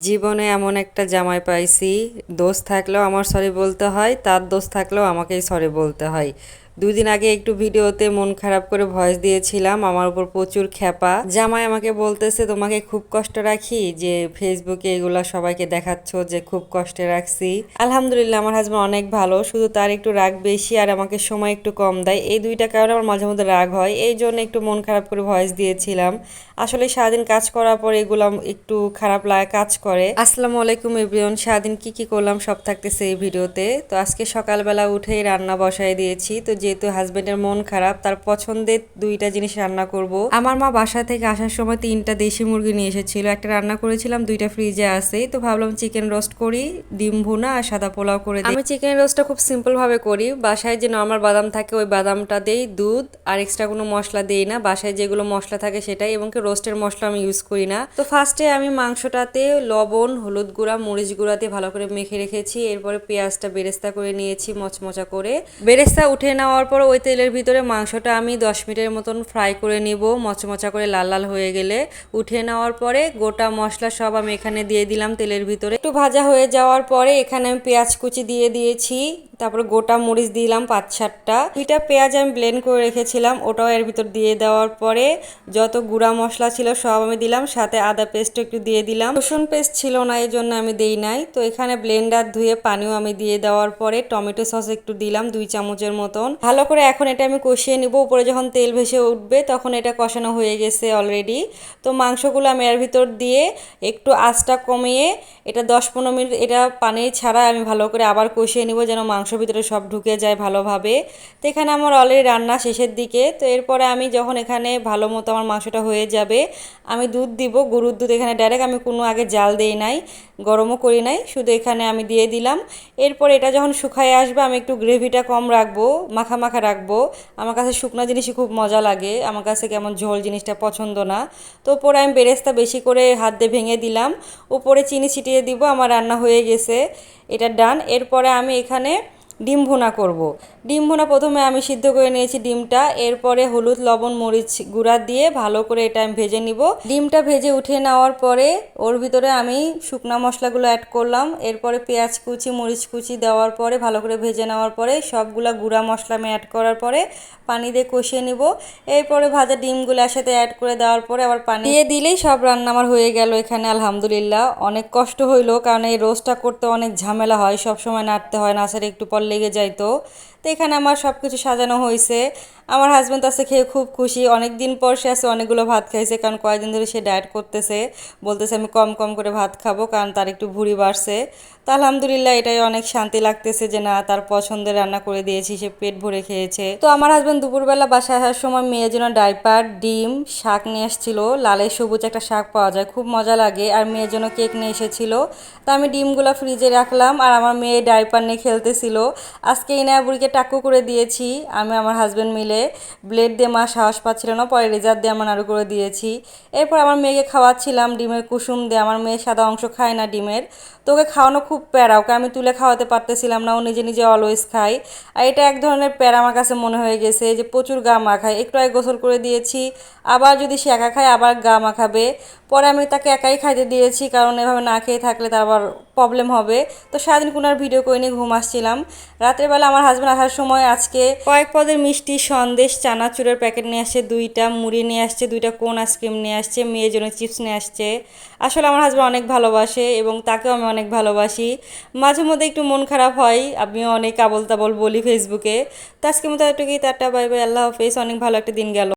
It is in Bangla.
জীবনে এমন একটা জামাই পাইছি, দোষ থাকলেও আমার সরি বলতে হয়, তার দোষ থাকলেও আমাকেই সরি বলতে হয়। দুই দিন আগে একটু ভিডিওতে মন খারাপ করে ভয়েস দিয়েছিলাম, আমার উপর প্রচুর খ্যাপা। জামাই আমাকে বলতেছে, তোমাকে খুব কষ্ট রাখি যে ফেসবুকে এগুলা সবাইকে দেখাচ্ছ যে খুব কষ্টে রাখছি। আলহামদুলিল্লাহ, আমার হাজব্যান্ড অনেক ভালো, শুধু তার একটু রাগ বেশি আর আমাকে সময় একটু কম দেয়। এই দুইটা কারণে আমার মাঝে মধ্যে রাগ হয়, এই জন্য একটু মন খারাপ করে ভয়েস দিয়েছিলাম। আসলে সারাদিন কাজ করার পর এগুলো একটু খারাপ লাগে কাজ করে। আসসালামু আলাইকুম এভরিওয়ান সারাদিন কি কি করলাম সব থাকতেছে এই ভিডিওতে। তো আজকে সকালবেলা উঠেই রান্না বসায় দিয়েছি। তো যেহেতু হাজবেন্ডের মন খারাপ, তার পছন্দের দুইটা জিনিস রান্না করব। আমার মা বাসা থেকে আসার সময় তিনটা দেশি মুরগি নিয়ে এসেছিল। একটা রান্না করেছিলাম, দুইটা ফ্রিজে আছে। তো ভাবলাম চিকেন রোস্ট করি, ডিম ভুনা আর সাদা পোলাও করে দিই। আমি চিকেন রোস্টটা খুব সিম্পল ভাবে করি। বাসায় যে নর্মাল বাদাম থাকে, ওই বাদামটা দেই, দুধ আর এক্সট্রা কোনো মশলা দেই না। বাসায় যেগুলো মশলা থাকে সেটাই, এবং কি রোস্টের মশলা আমি ইউজ করি না। তো ফার্স্টে আমি মাংসটাতে লবণ, হলুদ গুঁড়া, মরিচ গুঁড়া দিয়ে ভালো করে মেখে রেখেছি। এরপরে পেঁয়াজটা বেরেস্তা করে নিয়েছি, মচমচা করে। বেরেস্তা উঠে নেওয়ার পর ওই তেলের ভিতরে মাংসটা আমি দশ মিনিটের মতন ফ্রাই করে নিব, মচমচা করে লাল লাল হয়ে গেলে। উঠে নেওয়ার পরে গোটা মশলা সব আমি এখানে দিয়ে দিলাম তেলের ভিতরে। একটু ভাজা হয়ে যাওয়ার পরে এখানে আমি পেঁয়াজ কুচি দিয়ে দিয়েছি। তারপরে গোটা মরিচ দিলাম পাঁচ সাতটা। দুইটা পেঁয়াজ আমি ব্লেন্ড করে রেখেছিলাম, ওটাও এর ভিতর দিয়ে দেওয়ার পরে যত গুঁড়া মশলা ছিল সব আমি দিলাম, সাথে আদা পেস্ট একটু দিয়ে দিলাম। রসুন পেস্ট ছিল না, এই জন্য আমি দেই নাই। তো এখানে ব্লেন্ডার ধুয়ে পানিও আমি দিয়ে দেওয়ার পরে টমেটো সস একটু দিলাম দুই চামচের মতন। ভালো করে এখন এটা আমি কষিয়ে নিব, উপরে যখন তেল ভেসে উঠবে তখন এটা কষানো হয়ে গেছে অলরেডি তো মাংসগুলো আমি এর ভিতর দিয়ে একটু আঁচটা কমিয়ে এটা দশ পনেরো মিনিট এটা পানি ছাড়া আমি ভালো করে আবার কষিয়ে নিব যেন মাংসের ভিতরে সব ঢুকে যায় ভালোভাবে। তো এখানে আমার অলরেডি রান্না শেষের দিকে। তো এরপরে আমি যখন এখানে ভালো মতো আমার মাংসটা হয়ে যাবে, আমি দুধ দিব। গরুর দুধ এখানে ডাইরেক্ট আমি কোনো আগে জাল দেই নাই, গরমও করি নাই। শুধু এখানে আমি দিয়ে দিলাম। এরপর এটা যখন শুকায় আসবে, আমি একটু গ্রেভিটা কম রাখব, মাখা মাখা রাখব। আমার কাছে শুকনো জিনিসই খুব মজা লাগে। আমার কাছে কেমন ঝোল জিনিসটা পছন্দ না। তো ওপরে আমি বেরেস্তা বেশি করে হাত দিয়ে ভেঙে দিলাম। উপরে চিনি ছিটিয়ে দিব, আমার রান্না হয়ে গেছে। এটা ডান এরপরে আমি এখানে ডিম ভুনা করব। ডিম ভুনা প্রথমে আমি সিদ্ধ করে নিয়েছি ডিমটা, এরপরে হলুদ, লবণ, মরিচ গুঁড়া দিয়ে ভালো করে এটা আমি ভেজে নিব। ডিমটা ভেজে উঠিয়ে নেওয়ার পরে ওর ভিতরে আমি শুকনা মশলাগুলো অ্যাড করলাম, এরপরে পেঁয়াজ কুচি, মরিচ কুচি দেওয়ার পরে ভালো করে ভেজে নেওয়ার পরে সবগুলা গুঁড়া মশলা আমি অ্যাড করার পরে পানি দিয়ে কষিয়ে নিব। এরপরে ভাজা ডিমগুলো একসাথে অ্যাড করে দেওয়ার পরে আবার পানি দিয়ে দিলেই সব রান্না আমার হয়ে গেল এখানে, আলহামদুলিল্লাহ। অনেক কষ্ট হইল, কারণ এই রোস্টটা করতে অনেক ঝামেলা হয় সব সময় নাড়তে হয় নাচার একটু পর লেগে যাইতো তো এখানে আমার সব কিছু সাজানো হয়েছে আমার হাজব্যান্ড আছে খেয়ে খুব খুশি। অনেক দিন পর সে আছে, অনেকগুলো ভাত খাইছে, কারণ কয়েকদিন ধরে সে ডায়েট করতেছে। বলতেছে, আমি কম কম করে ভাত খাব, কারণ তার একটু ভুঁড়ি বাড়ছে। তা আলহামদুলিল্লাহ, এটাই অনেক শান্তি লাগতেছে যে, না, তার পছন্দের রান্না করে দিয়েছি, সে পেট ভরে খেয়েছে। তো আমার হাজব্যান্ড দুপুরবেলা বাসায় আসার সময় মেয়ের জন্য ডাইপার ডিম, শাক নিয়ে এসেছিল লালের সবুজ একটা শাক পাওয়া যায়, খুব মজা লাগে। আর মেয়ের জন্য কেক নিয়ে এসেছিল। তা আমি ডিমগুলো ফ্রিজে রাখলাম আর আমার মেয়ে ডাইপার নিয়ে খেলতেছিল। আজকে ইনায়া বুড়িকে টাকু করে দিয়েছি। আমি আমার হাজব্যান্ড মিলে ব্লেড দিয়ে মা সাহস পাচ্ছিল না, পরে রেজার দিয়ে আমার নাড়ু করে দিয়েছি। এরপর আমার মেয়েকে খাওয়াচ্ছিলাম ডিমের কুসুম দিয়ে। আমার মেয়ে সাদা অংশ খায় না ডিমের। তো ওকে খাওয়ানো খুব প্যারা, ওকে আমি তুলে খাওয়াতে পারতেছিলাম না, ও নিজে নিজে অলওয়েজ খায়। আর এটা এক ধরনের প্যারা আমার কাছে মনে হয়ে গেছে যে প্রচুর গা মাখায়। একটু আগে গোসল করে দিয়েছি, আবার যদি সে একা খায়, আবার গা মাখাবে। পরে আমি তাকে একাই খাইতে দিয়েছি, কারণ এভাবে না খেয়ে থাকলে তার আবার প্রবলেম হবে। তো সারাদিন কোনো ভিডিও করে নিয়ে ঘুম আসছিলাম। রাতের বেলা আমার হাজব্যান্ড আসার সময় আজকে কয়েক পদের মিষ্টি সন্দেশ চানাচুরের প্যাকেট নিয়ে আসছে, দুইটা মুড়ি নিয়ে আসছে, দুইটা কোন আইসক্রিম নিয়ে আসছে, মেয়ের জন্য চিপস নিয়ে আসছে। আসলে আমার হাজব্যান্ড অনেক ভালোবাসে এবং তাকেও আমি অনেক ভালোবাসি। মাঝে মধ্যে একটু মন খারাপ হয় আমি অনেক আবল তাবল বলি ফেসবুকে তো আজকে মতো একটু কি তারটা বাই বাই আল্লাহ হাফেজ, অনেক ভালো একটা দিন গেল।